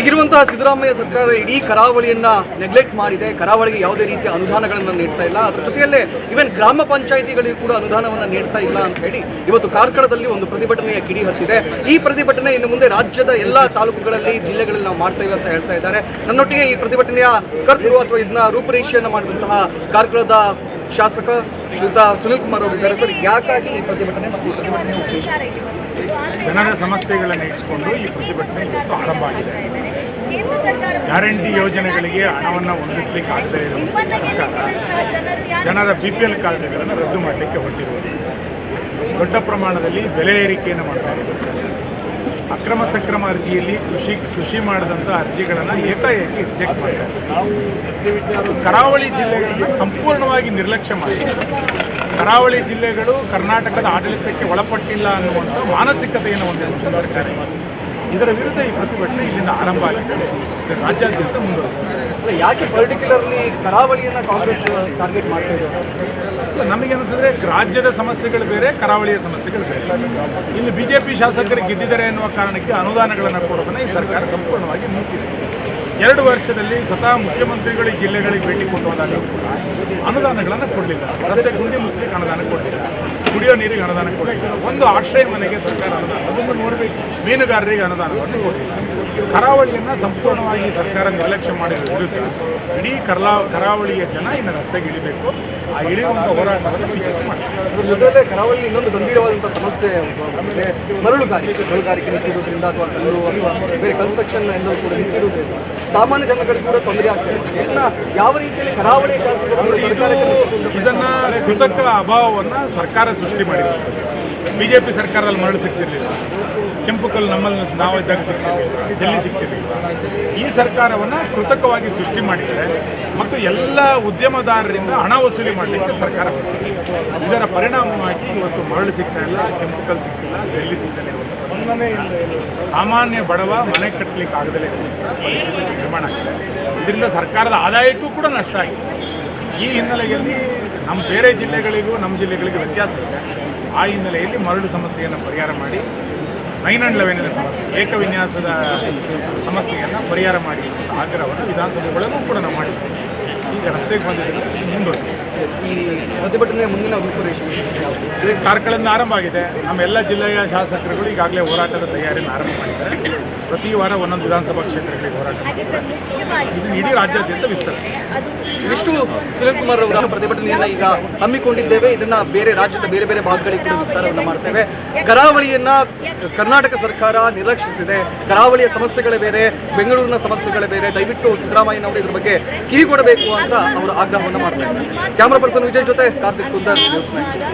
ಈಗಿರುವಂತಹ ಸಿದ್ದರಾಮಯ್ಯ ಸರ್ಕಾರ ಇಡೀ ಕರಾವಳಿಯನ್ನ ನೆಗ್ಲೆಕ್ಟ್ ಮಾಡಿದೆ. ಕರಾವಳಿಗೆ ಯಾವುದೇ ರೀತಿಯ ಅನುದಾನಗಳನ್ನು ನೀಡ್ತಾ ಇಲ್ಲ. ಅದ್ರ ಜೊತೆಯಲ್ಲೇ ಇವನ್ ಗ್ರಾಮ ಪಂಚಾಯಿತಿಗಳಿಗೆ ಕೂಡ ಅನುದಾನವನ್ನು ನೀಡ್ತಾ ಇಲ್ಲ ಅಂತ ಹೇಳಿ ಇವತ್ತು ಕಾರ್ಕಳದಲ್ಲಿ ಒಂದು ಪ್ರತಿಭಟನೆಯ ಕಿಡಿ ಹತ್ತಿದೆ. ಈ ಪ್ರತಿಭಟನೆ ಇನ್ನು ಮುಂದೆ ರಾಜ್ಯದ ಎಲ್ಲ ತಾಲೂಕುಗಳಲ್ಲಿ, ಜಿಲ್ಲೆಗಳಲ್ಲಿ ನಾವು ಮಾಡ್ತೇವೆ ಅಂತ ಹೇಳ್ತಾ ಇದ್ದಾರೆ. ನನ್ನೊಟ್ಟಿಗೆ ಈ ಪ್ರತಿಭಟನೆಯ ಕರ್ತರು ಅಥವಾ ಇದನ್ನ ರೂಪರೇಷೆಯನ್ನು ಮಾಡಿದಂತಹ ಕಾರ್ಕಳದ ಶಾಸಕ ಶ್ರೀಯುತ ಸುನಿಲ್ ಕುಮಾರ್ ಅವರಿದ್ದಾರೆ ಸರ್, ಯಾಕಾಗಿ ಈ ಪ್ರತಿಭಟನೆ ಮತ್ತು ಪ್ರತಿಭಟನೆ ಜನರ ಸಮಸ್ಯೆಗಳನ್ನು ಇಟ್ಟುಕೊಂಡು ಈ ಪ್ರತಿಭಟನೆ ಇವತ್ತು ಆರಂಭ ಆಗಿದೆ. ಗ್ಯಾರಂಟಿ ಯೋಜನೆಗಳಿಗೆ ಹಣವನ್ನು ಹೊಂದಿಸ್ಲಿಕ್ಕೆ ಆಗದೇ ಇರೋ ಸರ್ಕಾರ ಜನರ ಬಿ ಪಿ ಎಲ್ ಕಾರ್ಡ್ಗಳನ್ನು ರದ್ದು ಮಾಡಲಿಕ್ಕೆ ಹೊರಟಿರುವುದು ದೊಡ್ಡ ಪ್ರಮಾಣದಲ್ಲಿ ಬೆಲೆ ಏರಿಕೆಯನ್ನು ಮಾಡ್ತಾ ಅಕ್ರಮ ಸಕ್ರಮ ಅರ್ಜಿಯಲ್ಲಿ ಕೃಷಿ ಕೃಷಿ ಮಾಡಿದಂಥ ಅರ್ಜಿಗಳನ್ನು ಏಕಾಏಕಿ ರಿಜೆಕ್ಟ್ ಮಾಡಿದ್ದಾರೆ ಕರಾವಳಿ ಜಿಲ್ಲೆಗಳನ್ನು ಸಂಪೂರ್ಣವಾಗಿ ನಿರ್ಲಕ್ಷ್ಯ ಮಾಡಿದೆ ಕರಾವಳಿ ಜಿಲ್ಲೆಗಳು ಕರ್ನಾಟಕದ ಆಡಳಿತಕ್ಕೆ ಒಳಪಟ್ಟಿಲ್ಲ ಅನ್ನುವಂಥ ಮಾನಸಿಕತೆಯನ್ನು ಹೊಂದಿರುವಂಥ ಸರ್ಕಾರ. ಇದರ ವಿರುದ್ಧ ಈ ಪ್ರತಿಭಟನೆ ಇಲ್ಲಿಂದ ಆರಂಭ ಆಗಿದೆ ರಾಜ್ಯಾದ್ಯಂತ ಮುಂದುವರಿಸ್ತಾರೆ ಯಾಕೆ ಪರ್ಟಿಕ್ಯುಲರ್ಲಿ ಕರಾವಳಿಯನ್ನ ಕಾಂಗ್ರೆಸ್ ಟಾರ್ಗೆಟ್ ಮಾಡ್ತಾ ಇದೆ? ನಮಗೆ ಅನಿಸಿದ್ರೆ ರಾಜ್ಯದ ಸಮಸ್ಯೆಗಳು ಬೇರೆ ಕರಾವಳಿಯ ಸಮಸ್ಯೆಗಳು ಬೇರೆ. ಇಲ್ಲಿ ಬಿ ಜೆ ಪಿ ಶಾಸಕರು ಗೆದ್ದಿದ್ದಾರೆ ಎನ್ನುವ ಕಾರಣಕ್ಕೆ ಅನುದಾನಗಳನ್ನು ಕೊಡೋದನ್ನು ಈ ಸರ್ಕಾರ ಸಂಪೂರ್ಣವಾಗಿ ನಿಲ್ಲಿಸಿದೆ. ಎರಡು ವರ್ಷದಲ್ಲಿ ಸ್ವತಃ ಮುಖ್ಯಮಂತ್ರಿಗಳು ಜಿಲ್ಲೆಗಳಿಗೆ ಭೇಟಿ ಕೊಟ್ಟು ಹೋದಾಗ ಕೂಡ ಅನುದಾನಗಳನ್ನು ಕೊಡಲಿಲ್ಲ. ರಸ್ತೆ ಗುಂಡಿ ಮುಸ್ಲಿಕ್ಕೆ ಅನುದಾನ ಕೊಡಲಿಲ್ಲ. ಕುಡಿಯೋ ನೀರಿಗೆ ಅನುದಾನ ಕೊಡಲಿಲ್ಲ ಒಂದು ಆಶ್ರಯ ಮನೆಗೆ ಸರ್ಕಾರ ಅನುದಾನ ನೋಡಬೇಕು. ಮೀನುಗಾರರಿಗೆ ಅನುದಾನವನ್ನು ಕೊಡಲಿಲ್ಲ ಕರಾವಳಿಯನ್ನು ಸಂಪೂರ್ಣವಾಗಿ ಸರ್ಕಾರ ನಿರ್ಲಕ್ಷ್ಯ ಮಾಡಿದ ವಿರುದ್ಧ ಇಡೀ ಕರ್ಲಾ ಕರಾವಳಿಯ ಜನ ಇನ್ನು ರಸ್ತೆಗೆ ಇಳಿಬೇಕು. ಆ ಇಳಿಯುವಂಥ ಹೋರಾಟವನ್ನು ಬಿಜೆಪಿ ಮಾಡ್ತಾರೆ ಅದ್ರ ಜೊತೆಯಲ್ಲೇ ಕರಾವಳಿ ಇನ್ನೊಂದು ಗಂಭೀರವಾದಂಥ ಸಮಸ್ಯೆ ಮರಳುಗಾರಿಕೆ ಮರಳುಗಾರಿಕೆ ನಿಂತಿರೋದ್ರಿಂದ ಅಥವಾ ಕಲ್ಲು ಅಥವಾ ಬೇರೆ ಕನ್ಸ್ಟ್ರಕ್ಷನ್ ಎಲ್ಲವೂ ಕೂಡ ನಿಂತಿರೋದ್ರಿಂದ ಸಾಮಾನ್ಯ ಜನಗಳಿಗೆ ಕೂಡ ತೊಂದರೆ ಆಗ್ತದೆ. ಇದೆ ಇದನ್ನ ಯಾವ ರೀತಿಯಲ್ಲಿ ಕರಾವಳಿ ಶಾಸಕರು ಇದನ್ನ ಕೃತಕ ಅಭಾವವನ್ನು ಸರ್ಕಾರ ಸೃಷ್ಟಿ ಮಾಡಿರುವಂಥದ್ದು ಬಿ ಜೆ ಪಿ ಸರ್ಕಾರದಲ್ಲಿ ಮರಳು ಸಿಗ್ತಿರ್ಲಿಲ್ಲ. ಕೆಂಪು ಕಲ್ಲು ನಮ್ಮಲ್ಲಿ ನಾವು ಇದ್ದಾಗ ಸಿಗ್ತಿರ್ಲಿಲ್ಲ. ಜಲ್ಲಿ ಸಿಗ್ತಿರ್ಲಿಲ್ಲ. ಈ ಸರ್ಕಾರವನ್ನು ಕೃತಕವಾಗಿ ಸೃಷ್ಟಿ ಮಾಡಿದರೆ ಮತ್ತು ಎಲ್ಲ ಉದ್ಯಮದಾರರಿಂದ ಹಣ ವಸೂಲಿ ಮಾಡಲಿಕ್ಕೆ ಸರ್ಕಾರ. ಇದರ ಪರಿಣಾಮವಾಗಿ ಇವತ್ತು ಮರಳು ಸಿಗ್ತಾ ಇಲ್ಲ, ಕೆಂಪು ಕಲ್ಲು ಸಿಗ್ತಿಲ್ಲ, ಜಲ್ಲಿ ಸಿಗ್ತಾ ಸಾಮಾನ್ಯ ಬಡವ ಮನೆ ಕಟ್ಟಲಿಕ್ಕೆ ಆಗದಲೇ ನಿರ್ಮಾಣ ಆಗಿದೆ. ಇದರಿಂದ ಸರ್ಕಾರದ ಆದಾಯಕ್ಕೂ ಕೂಡ ನಷ್ಟ ಆಗಿದೆ. ಈ ಹಿನ್ನೆಲೆಯಲ್ಲಿ ನಮ್ಮ ಬೇರೆ ಜಿಲ್ಲೆಗಳಿಗೂ, ನಮ್ಮ ಜಿಲ್ಲೆಗಳಿಗೆ ವ್ಯತ್ಯಾಸ ಇದೆ. ಆ ಹಿನ್ನೆಲೆಯಲ್ಲಿ ಮರಳು ಸಮಸ್ಯೆಯನ್ನು ಪರಿಹಾರ ಮಾಡಿ ನೈನ್ ಆ್ಯಂಡ್ ಲೆವೆನಿನ ಸಮಸ್ಯೆ? ಏಕವಿನ್ಯಾಸದ ಸಮಸ್ಯೆಯನ್ನು ಪರಿಹಾರ ಮಾಡಿ ಆಗ್ರಹವನ್ನು ವಿಧಾನಸಭೆಗಳಲ್ಲೂ ಕೂಡ ನಾವು ಮಾಡಿದ್ದೀವಿ ಈಗ ರಸ್ತೆಗೆ ಬಂದಿದ್ದೀವಿ ಮುಂದುವರಿಸ್ತೀವಿ. ಈ ಪ್ರತಿಭಟನೆಯ ಮುಂದಿನ ರೂಪುರೇಷೆ ಯಾವುದು? ಈಗ ಕಾರ್ಕಳದಿಂದ ಆರಂಭ ಆಗಿದೆ. ನಮ್ಮ ಎಲ್ಲ ಜಿಲ್ಲೆಯ ಶಾಸಕರುಗಳು ಈಗಾಗಲೇ ಹೋರಾಟದ ತಯಾರಿಯನ್ನು ಆರಂಭ ಮಾಡಿದ್ದಾರೆ. ಪ್ರತಿ ವಾರ ಒಂದೊಂದು ವಿಧಾನಸಭಾ ಕ್ಷೇತ್ರಗಳಿಗೆ ಹೋರಾಟ ಇದು ಇದನ್ನು ಇಡೀ ರಾಜ್ಯಾದ್ಯಂತ ವಿಸ್ತರಿಸ್ತಾರೆ. ಇಷ್ಟು ಸುನಿಲ್ ಕುಮಾರ್ ಅವರ ಪ್ರತಿಭಟನೆಯನ್ನು ಈಗ ಹಮ್ಮಿಕೊಂಡಿದ್ದೇವೆ. ಇದನ್ನು ಬೇರೆ ರಾಜ್ಯದ ಬೇರೆ ಬೇರೆ ಭಾಗಗಳಿಗೆ ಕೂಡ ವಿಸ್ತಾರವನ್ನ ಮಾಡ್ತೇವೆ. ಕರಾವಳಿಯನ್ನು ಕರ್ನಾಟಕ ಸರ್ಕಾರ ನಿರ್ಲಕ್ಷಿಸಿದೆ. ಕರಾವಳಿಯ ಸಮಸ್ಯೆಗಳೇ ಬೇರೆ ಬೆಂಗಳೂರಿನ ಸಮಸ್ಯೆಗಳೇ ಬೇರೆ. ದಯವಿಟ್ಟು ಸಿದ್ದರಾಮಯ್ಯನವರು ಇದ್ರ ಬಗ್ಗೆ ಕಿವಿ ಕೊಡಬೇಕು ಅಂತ ಅವರು ಆಗ್ರಹವನ್ನ ಮಾಡ್ತಾ ಇದ್ದಾರೆ. ಕ್ಯಾಮರಾ ಪರ್ಸನ್ ವಿಜಯ್ ಜೊತೆ ಕಾರ್ತಿಕ್ ಕುಂದರ್ ನ್ಯೂಸ್ ನೆಕ್ಸ್ಟ್